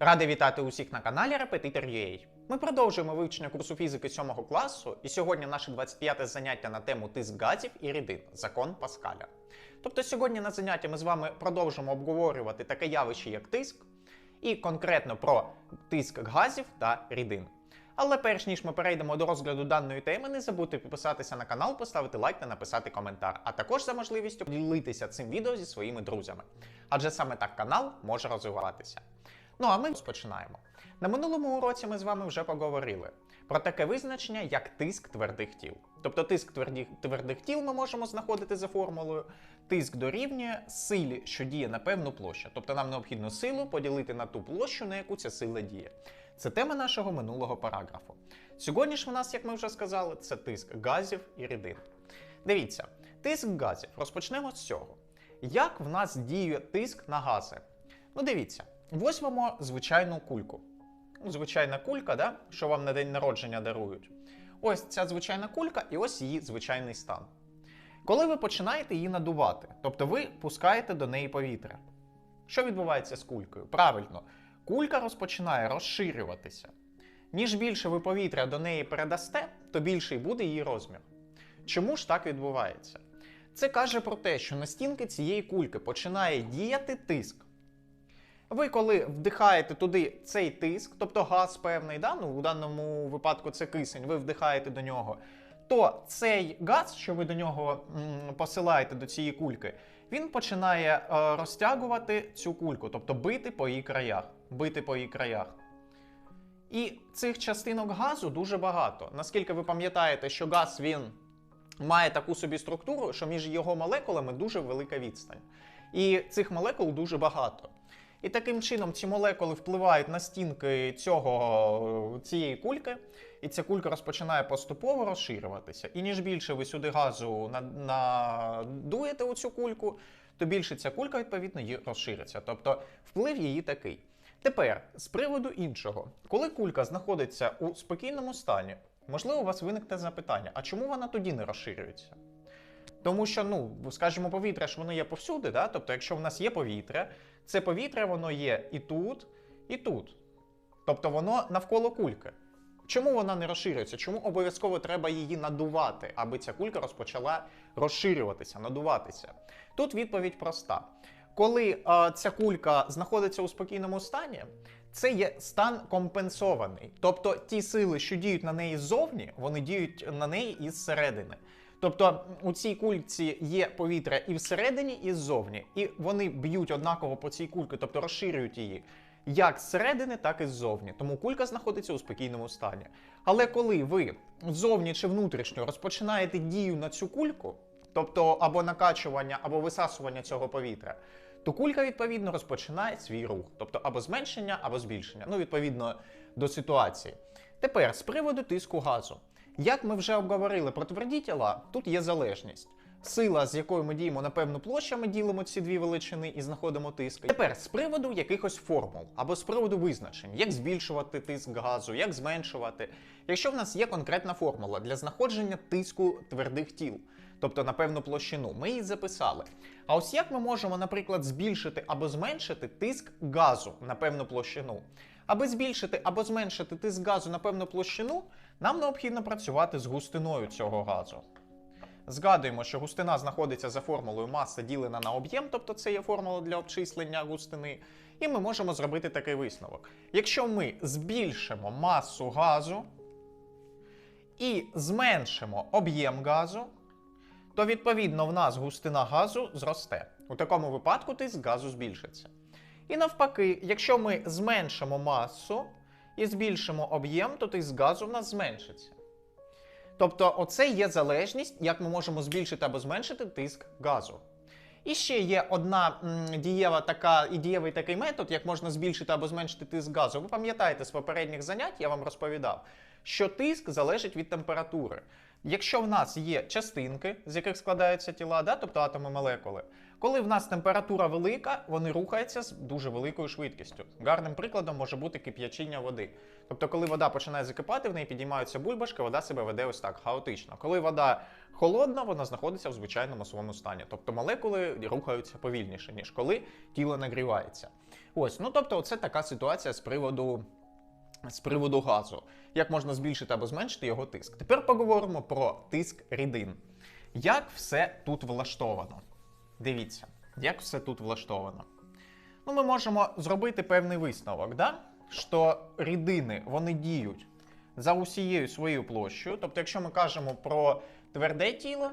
Радий вітати усіх на каналі Репетитор UA. Ми продовжуємо вивчення курсу фізики 7 класу, і сьогодні наше 25 заняття на тему тиск газів і рідин закон Паскаля. Тобто сьогодні на занятті ми з вами продовжимо обговорювати таке явище, як тиск, і конкретно про тиск газів та рідин. Але перш ніж ми перейдемо до розгляду даної теми, не забудьте підписатися на канал, поставити лайк та написати коментар, а також за можливістю поділитися цим відео зі своїми друзями. Адже саме так канал може розвиватися. Ну а ми розпочинаємо. На минулому уроці ми з вами вже поговорили про таке визначення, як тиск твердих тіл. Тобто тиск твердих, твердих тіл ми можемо знаходити за формулою. Тиск дорівнює силі, що діє на певну площу. Тобто нам необхідно силу поділити на ту площу, на яку ця сила діє. Це тема нашого минулого параграфу. Сьогодні ж в нас, як ми вже сказали, це тиск газів і рідин. Дивіться, тиск газів. Розпочнемо з цього. Як в нас діє тиск на гази? Ну, дивіться, візьмемо звичайну кульку. Ну, Звичайна кулька, да? що вам на день народження дарують. Ось ця звичайна кулька, і ось її звичайний стан. Коли ви починаєте її надувати, тобто ви пускаєте до неї повітря. Що відбувається з кулькою? Правильно, кулька розпочинає розширюватися. Ніж більше ви повітря до неї передасте, то більший буде її розмір. Чому ж так відбувається? Це каже про те, що на стінки цієї кульки починає діяти тиск. Ви, коли вдихаєте туди цей тиск, тобто газ певний, да? ну, у даному випадку це кисень, ви вдихаєте до нього, то цей газ, що ви до нього посилаєте до цієї кульки, він починає е, розтягувати цю кульку, тобто бити по її краях. Бити по її краях. І цих частинок газу дуже багато. Наскільки ви пам'ятаєте, що газ він має таку собі структуру, що між його молекулами дуже велика відстань. І цих молекул дуже багато. І таким чином ці молекули впливають на стінки цього, цієї кульки, і ця кулька розпочинає поступово розширюватися. І ніж більше ви сюди газу надуєте у цю кульку, то більше ця кулька, відповідно, і розшириться. Тобто вплив її такий. Тепер, з приводу іншого, коли кулька знаходиться у спокійному стані, можливо, у вас виникне запитання: а чому вона тоді не розширюється? Тому що, ну, скажімо, повітря ж воно є повсюди, да? тобто, якщо в нас є повітря, це повітря воно є і тут, і тут. Тобто воно навколо кульки. Чому вона не розширюється? Чому обов'язково треба її надувати, аби ця кулька розпочала розширюватися, надуватися? Тут відповідь проста. Коли е, ця кулька знаходиться у спокійному стані, це є стан компенсований. Тобто ті сили, що діють на неї ззовні, вони діють на неї із середини. Тобто у цій кульці є повітря і всередині, і ззовні, і вони б'ють однаково по цій кульці, тобто розширюють її як зсередини, так і ззовні. Тому кулька знаходиться у спокійному стані. Але коли ви ззовні чи внутрішньо розпочинаєте дію на цю кульку, тобто або накачування, або висасування цього повітря, то кулька відповідно розпочинає свій рух, тобто або зменшення, або збільшення, ну відповідно до ситуації. Тепер з приводу тиску газу. Як ми вже обговорили про тверді тіла, тут є залежність. Сила, з якою ми діємо на певну площу, ми ділимо ці дві величини і знаходимо тиск. Тепер з приводу якихось формул або з приводу визначень, як збільшувати тиск газу, як зменшувати. Якщо в нас є конкретна формула для знаходження тиску твердих тіл, тобто на певну площину, ми її записали. А ось як ми можемо, наприклад, збільшити або зменшити тиск газу на певну площину? Аби збільшити або зменшити тиск газу на певну площину, нам необхідно працювати з густиною цього газу. Згадуємо, що густина знаходиться за формулою маса ділена на об'єм, тобто це є формула для обчислення густини. І ми можемо зробити такий висновок. Якщо ми збільшимо масу газу і зменшимо об'єм газу, то відповідно в нас густина газу зросте. У такому випадку тиск газу збільшиться. І навпаки, якщо ми зменшимо масу і збільшимо об'єм, то тиск газу в нас зменшиться. Тобто, оце є залежність, як ми можемо збільшити або зменшити тиск газу. І ще є одна дієва така і дієвий такий метод, як можна збільшити або зменшити тиск газу. Ви пам'ятаєте з попередніх занять, я вам розповідав, що тиск залежить від температури. Якщо в нас є частинки, з яких складаються тіла, да, тобто атоми молекули, Коли в нас температура велика, вони рухаються з дуже великою швидкістю. Гарним прикладом може бути кип'ячіння води. Тобто, коли вода починає закипати, в неї підіймаються бульбашки, вода себе веде ось так хаотично. Коли вода холодна, вона знаходиться в звичайному своєму стані. Тобто молекули рухаються повільніше, ніж коли тіло нагрівається. Ось, ну тобто, це така ситуація з приводу. З приводу газу, як можна збільшити або зменшити його тиск. Тепер поговоримо про тиск рідин. Як все тут влаштовано? Дивіться, як все тут влаштовано. Ну, ми можемо зробити певний висновок, да? що рідини вони діють за усією своєю площею. Тобто, якщо ми кажемо про тверде тіло,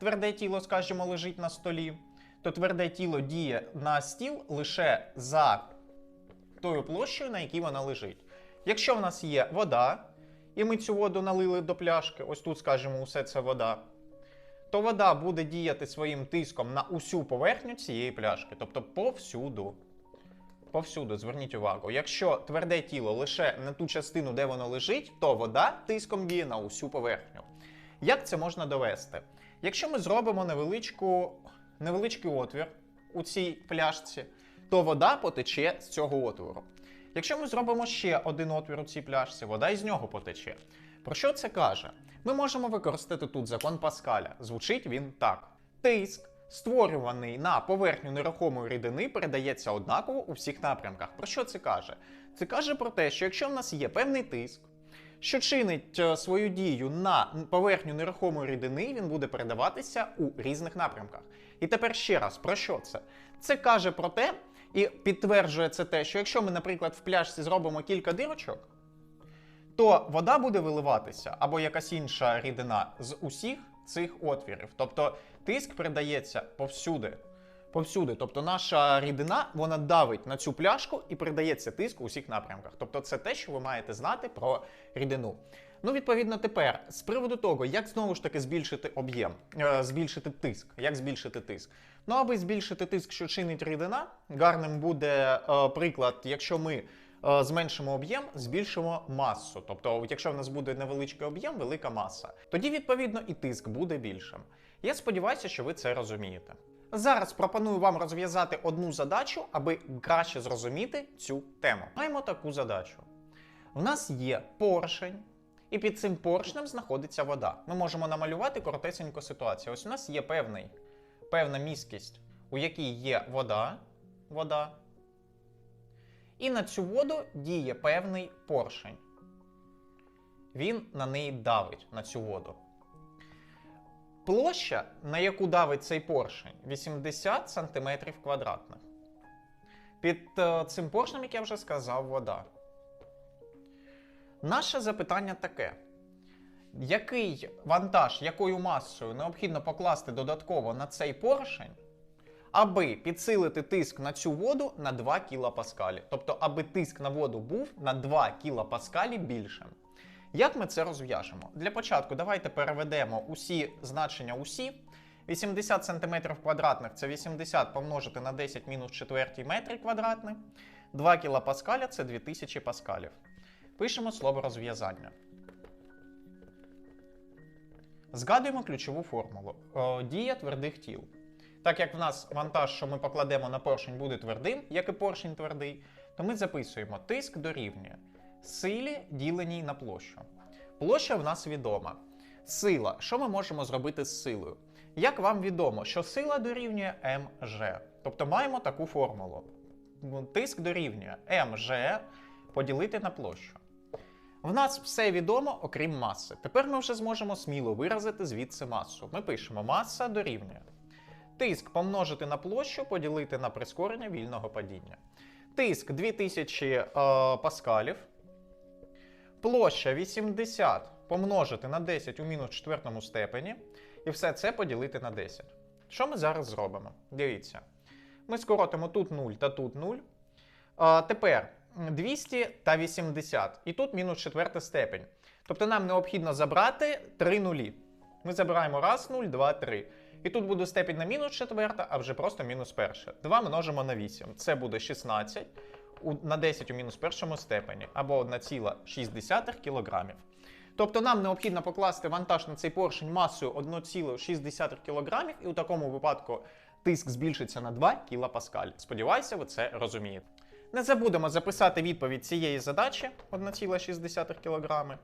тверде тіло, скажімо, лежить на столі, то тверде тіло діє на стіл лише за тою площею, на якій вона лежить. Якщо в нас є вода, і ми цю воду налили до пляшки, ось тут, скажімо, усе це вода, то вода буде діяти своїм тиском на усю поверхню цієї пляшки, тобто повсюду. Повсюду, зверніть увагу. Якщо тверде тіло лише на ту частину, де воно лежить, то вода тиском діє на усю поверхню. Як це можна довести? Якщо ми зробимо невеличку, невеличкий отвір у цій пляшці, то вода потече з цього отвору. Якщо ми зробимо ще один отвір у цій пляшці, вода із нього потече. Про що це каже? Ми можемо використати тут закон Паскаля. Звучить він так: тиск, створюваний на поверхню нерухомої рідини, передається однаково у всіх напрямках. Про що це каже? Це каже про те, що якщо в нас є певний тиск, що чинить е, свою дію на поверхню нерухомої рідини, він буде передаватися у різних напрямках. І тепер ще раз, про що це? Це каже про те, і підтверджує це те, що якщо ми, наприклад, в пляшці зробимо кілька дирочок, то вода буде виливатися або якась інша рідина з усіх цих отвірів. Тобто тиск передається повсюди. Повсюди. Тобто наша рідина вона давить на цю пляшку і передається тиск у всіх напрямках. Тобто це те, що ви маєте знати про рідину. Ну, відповідно, тепер з приводу того, як знову ж таки збільшити об'єм, е, збільшити тиск. Як збільшити тиск? Ну, аби збільшити тиск, що чинить рідина, гарним буде е, приклад, якщо ми е, зменшимо об'єм, збільшимо масу. Тобто, якщо в нас буде невеличкий об'єм, велика маса, тоді відповідно і тиск буде більшим. Я сподіваюся, що ви це розумієте. Зараз пропоную вам розв'язати одну задачу, аби краще зрозуміти цю тему. Маємо таку задачу. У нас є поршень, і під цим поршнем знаходиться вода. Ми можемо намалювати коротесеньку ситуацію. Ось у нас є певний, певна міськість, у якій є вода, вода. І на цю воду діє певний поршень. Він на неї давить на цю воду. Площа, на яку давить цей поршень, 80 см квадратних. Під е, цим поршнем, як я вже сказав, вода. Наше запитання таке: який вантаж, якою масою необхідно покласти додатково на цей поршень, аби підсилити тиск на цю воду на 2 кПа? Тобто, аби тиск на воду був на 2 кПа більшим. Як ми це розв'яжемо? Для початку давайте переведемо усі значення усі. 80 см квадратних це 80 помножити на 10 мінус 4 метри квадратних. 2 кПа це 2000 паскалів. Пишемо слово розв'язання. Згадуємо ключову формулу. Е, Дія твердих тіл. Так як в нас вантаж, що ми покладемо на поршень, буде твердим, як і поршень твердий, то ми записуємо тиск дорівнює силі, діленій на площу. Площа в нас відома. Сила. Що ми можемо зробити з силою? Як вам відомо, що сила дорівнює МЖ. Тобто маємо таку формулу. Тиск дорівнює МЖ поділити на площу. В нас все відомо, окрім маси. Тепер ми вже зможемо сміло виразити звідси масу. Ми пишемо маса дорівнює. Тиск помножити на площу, поділити на прискорення вільного падіння. Тиск 2000 е, паскалів. Площа 80 помножити на 10 у мінус четвертому степені. І все це поділити на 10. Що ми зараз зробимо? Дивіться. Ми скоротимо тут 0 та тут 0. А, тепер 200 та 80. І тут мінус четверта степень. Тобто нам необхідно забрати 3 нулі. Ми забираємо раз, 0, 2, 3. І тут буде степень на мінус четверта, а вже просто мінус перша. 2 множимо на 8. Це буде 16 у- на 10 у мінус першому степені, або 1,6 кг. Тобто нам необхідно покласти вантаж на цей поршень масою 1,6 кг, і у такому випадку тиск збільшиться на 2 кПа. Сподіваюся, ви це розумієте. Не забудемо записати відповідь цієї задачі 1,6 кг.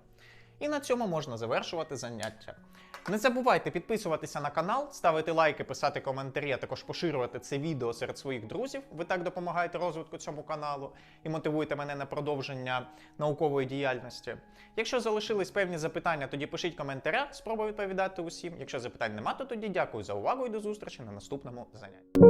І на цьому можна завершувати заняття. Не забувайте підписуватися на канал, ставити лайки, писати коментарі, а також поширювати це відео серед своїх друзів. Ви так допомагаєте розвитку цьому каналу і мотивуєте мене на продовження наукової діяльності. Якщо залишились певні запитання, тоді пишіть коментарях, спробую відповідати усім. Якщо запитань немає, то тоді дякую за увагу і до зустрічі на наступному занятті.